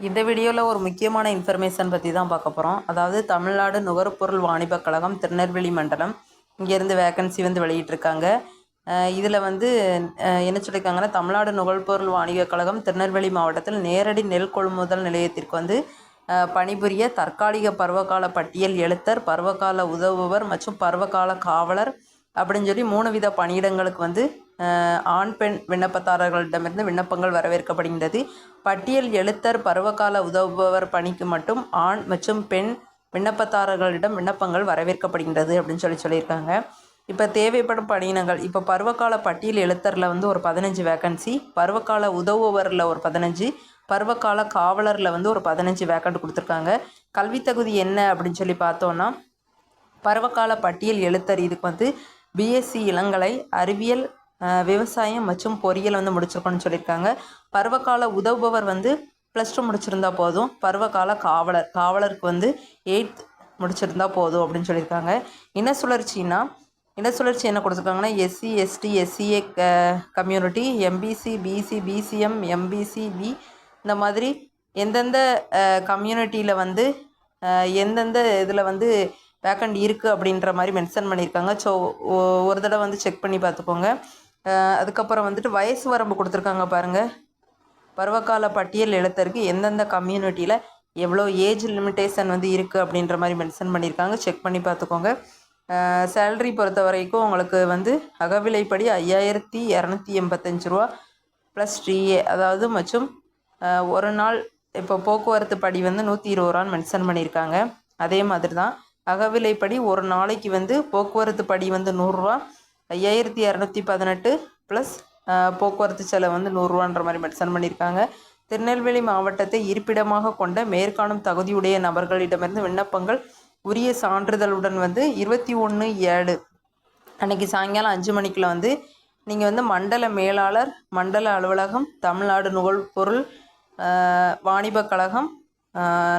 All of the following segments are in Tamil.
இந்த வீடியோவில் ஒரு முக்கியமான இன்ஃபர்மேஷன் பற்றி தான் பார்க்க போகிறோம் அதாவது தமிழ்நாடு நுகர்பொருள் வாணிபக் கழகம் திருநெல்வேலி மண்டலம் இங்கேருந்து வேக்கன்சி வந்து வெளியிட்டிருக்காங்க. இதில் வந்து என்ன சொல்லியிருக்காங்கன்னா தமிழ்நாடு நுகர்பொருள் வாணிபக் கழகம் திருநெல்வேலி மாவட்டத்தில் நேரடி நெல் கொள்முதல் நிலையத்திற்கு வந்து பணிபுரிய தற்காலிக பருவகால பட்டியல் எழுத்தர் பருவகால உதவுவர் மற்றும் பருவகால காவலர் அப்படின்னு சொல்லி மூணு வித பணியிடங்களுக்கு வந்து ஆண் பெண் விண்ணப்பதாரர்களிடமிருந்து விண்ணப்பங்கள் வரவேற்கப்படுகின்றது. பட்டியல் எழுத்தர் பருவகால உதவுபவர் பணிக்கு மட்டும் ஆண் மற்றும் பெண் விண்ணப்பதாரர்களிடம் விண்ணப்பங்கள் வரவேற்கப்படுகின்றது அப்படின்னு சொல்லி சொல்லியிருக்காங்க. இப்போ தேவைப்படும் பணியினங்கள் இப்போ பருவகால பட்டியல் எழுத்தரில் வந்து ஒரு பதினஞ்சு வேக்கன்சி பருவகால உதவுபவரில் ஒரு பதினஞ்சு பருவகால காவலரில் வந்து ஒரு பதினஞ்சு வேக்கண்ட் கொடுத்துருக்காங்க. கல்வித் தகுதி என்ன அப்படின்னு சொல்லி பார்த்தோன்னா பருவகால பட்டியல் எழுத்தர் இதுக்கு வந்து பிஎஸ்சி இளங்கலை அறிவியல் விவசாயம் மற்றும் பொறியியல் வந்து முடிச்சிருக்கணும்னு சொல்லியிருக்காங்க. பருவகால உதவுபவர் வந்து ப்ளஸ் டூ முடிச்சிருந்தா போதும். பருவகால காவலர் காவலருக்கு வந்து எயித் முடிச்சிருந்தா போதும் அப்படின்னு சொல்லியிருக்காங்க. இன சுழற்சின்னா இன சுழற்சி என்ன கொடுத்துருக்காங்கன்னா SC ST SCA community MBC BC BCM MBC B இந்த மாதிரி எந்தெந்த கம்யூனிட்டியில் வந்து எந்தெந்த இதில் வந்து வேக்கண்ட் இருக்குது அப்படின்ற மாதிரி மென்ஷன் பண்ணியிருக்காங்க. ஸோ ஒரு தடவை வந்து செக் பண்ணி பார்த்துக்கோங்க. அதுக்கப்புறம் வந்துட்டு வயசு வரம்பு கொடுத்துருக்காங்க பாருங்கள் பருவகால பட்டியல் எழுத்தருக்கு எந்தெந்த கம்யூனிட்டியில் எவ்வளோ ஏஜ் லிமிட்டேஷன் வந்து இருக்குது அப்படின்ற மாதிரி மென்ஷன் பண்ணியிருக்காங்க. செக் பண்ணி பார்த்துக்கோங்க. சேலரி பொறுத்த வரைக்கும் உங்களுக்கு வந்து அகவிலைப்படி ஐயாயிரத்தி இரநூத்தி எண்பத்தஞ்சு ரூபா ப்ளஸ் டிஏ அதாவது மற்றும் ஒரு நாள் இப்போ போக்குவரத்து படி வந்து நூற்றி இருபது ரூபான்னு மென்ஷன் பண்ணியிருக்காங்க. அதே மாதிரி தான் அகவிலைப்படி ஒரு நாளைக்கு வந்து போக்குவரத்து படி வந்து நூறுரூவா ஐயாயிரத்தி இரநூத்தி பதினெட்டு ப்ளஸ் போக்குவரத்து செலவு வந்து நூறுரூவான்ற மாதிரி மென்ஷன் பண்ணியிருக்காங்க. திருநெல்வேலி மாவட்டத்தை இருப்பிடமாக கொண்ட மேற்காணும் தகுதியுடைய நபர்களிடமிருந்து விண்ணப்பங்கள் உரிய சான்றிதழுடன் வந்து இருபத்தி ஒன்று ஏழு அன்னைக்கு சாயங்காலம் அஞ்சு மணிக்குள்ள வந்து நீங்கள் வந்து மண்டல மேலாளர் மண்டல அலுவலகம் தமிழ்நாடு நுகர்பொருள் ஆஹ், வாணிபக் கழகம்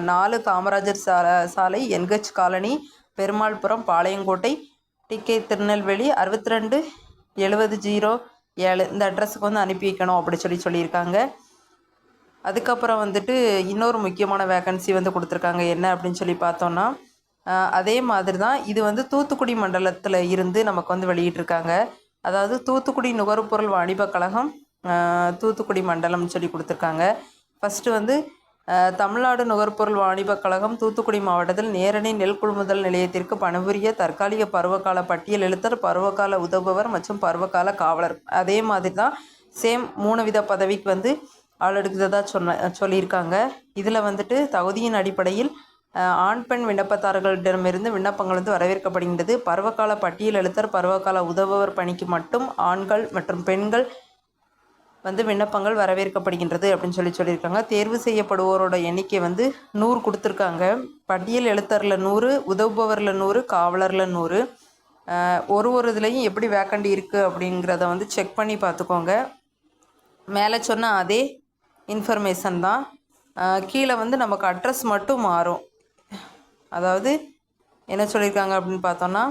நாலு காமராஜர் சாலை சாலை NH colony Perumalpuram Palayamkottai TK Tirunelveli அறுபத்தி ரெண்டு எழுபது ஜீரோ ஏழு. இந்த அட்ரஸுக்கு வந்து அனுப்பி வைக்கணும் அப்படி சொல்லி சொல்லியிருக்காங்க. அதுக்கப்புறம் வந்துட்டு இன்னொரு முக்கியமான வேக்கன்சி வந்து கொடுத்துருக்காங்க. என்ன அப்படின்னு சொல்லி பார்த்தோன்னா அதே மாதிரி தான் இது வந்து தூத்துக்குடி மண்டலத்தில் இருந்து நமக்கு வந்து வெளியிட்டிருக்காங்க. அதாவது தூத்துக்குடி நுகர்பொருள் வாணிபக் கழகம் தூத்துக்குடி மண்டலம்னு சொல்லி கொடுத்துருக்காங்க. ஃபஸ்ட்டு வந்து தமிழ்நாடு நுகர்பொருள் வாணிபக் கழகம் தூத்துக்குடி மாவட்டத்தில் நேரணி நெல் கொள்முதல் நிலையத்திற்கு பணிபுரிய தற்காலிக பருவகால பட்டியல் எழுத்தர் பருவகால உதவுபவர் மற்றும் பருவகால காவலர். அதே மாதிரி தான் சேம் மூணு வித பதவிக்கு வந்து ஆள் எடுக்கிறதா சொன்ன சொல்லியிருக்காங்க. இதில் வந்துட்டு தகுதியின் அடிப்படையில் ஆண் பெண் விண்ணப்பதாரர்களிடமிருந்து விண்ணப்பங்கள் வந்து வரவேற்கப்படுகின்றது. பருவகால பட்டியல் எழுத்தர் பருவகால உதவுவர் பணிக்கு மட்டும் ஆண்கள் மற்றும் பெண்கள் வந்து விண்ணப்பங்கள் வரவேற்கப்படுகின்றது அப்படின்னு சொல்லி சொல்லியிருக்காங்க. தேர்வு செய்யப்படுவோரோட எண்ணிக்கை வந்து நூறு கொடுத்துருக்காங்க. பட்டியல் எழுத்தரில் நூறு உதவுபவரில் நூறு காவலரில் நூறு. ஒரு ஒரு இதுலேயும் எப்படி வேக்கண்ட் இருக்குது அப்படிங்கிறத வந்து செக் பண்ணி பார்த்துக்கோங்க. மேலே சொன்ன அதே இன்ஃபர்மேஷன் தான். கீழே வந்து நமக்கு அட்ரஸ் மட்டும் மாறும். அதாவது என்ன சொல்லியிருக்காங்க அப்படின்னு பார்த்தோன்னா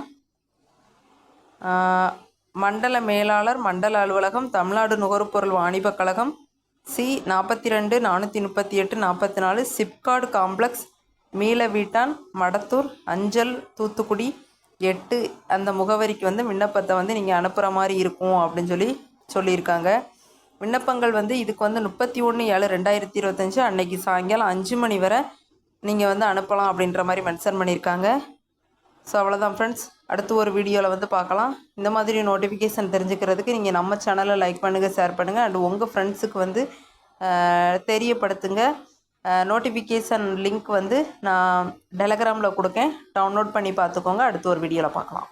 மண்டல மேலாளர் மண்டல அலுவலகம் தமிழ்நாடு நுகர்பொருள் வாணிபக் கழகம் சி நாற்பத்தி ரெண்டு நானூற்றி முப்பத்தி எட்டு நாற்பத்தி நாலு சிப்காடு காம்ப்ளெக்ஸ் மீள வீட்டான் மடத்தூர் அஞ்சல் தூத்துக்குடி எட்டு அந்த முகவரிக்கு வந்து விண்ணப்பத்தை வந்து நீங்கள் அனுப்புகிற மாதிரி இருக்கும் அப்படின்னு சொல்லி சொல்லியிருக்காங்க. விண்ணப்பங்கள் வந்து இதுக்கு வந்து முப்பத்தி ஒன்று ஏழு ரெண்டாயிரத்தி இருபத்தஞ்சு அன்னைக்கு சாயங்காலம் அஞ்சு மணி வரை நீங்கள் வந்து அனுப்பலாம் அப்படின்ற மாதிரி மென்ஷன் பண்ணியிருக்காங்க. ஸோ அவ்வளோதான் ஃப்ரெண்ட்ஸ் அடுத்து ஒரு வீடியோவில் வந்து பார்க்கலாம். இந்த மாதிரி நோட்டிஃபிகேஷன் தெரிஞ்சுக்கிறதுக்கு நீங்கள் நம்ம சேனலை லைக் பண்ணுங்கள் ஷேர் பண்ணுங்கள் அண்ட் உங்கள் ஃப்ரெண்ட்ஸுக்கு வந்து தெரியப்படுத்துங்க. நோட்டிஃபிகேஷன் லிங்க் வந்து நான் டெலகிராமில் கொடுக்கேன். டவுன்லோட் பண்ணி பார்த்துக்கோங்க. அடுத்து ஒரு வீடியோவில் பார்க்கலாம்.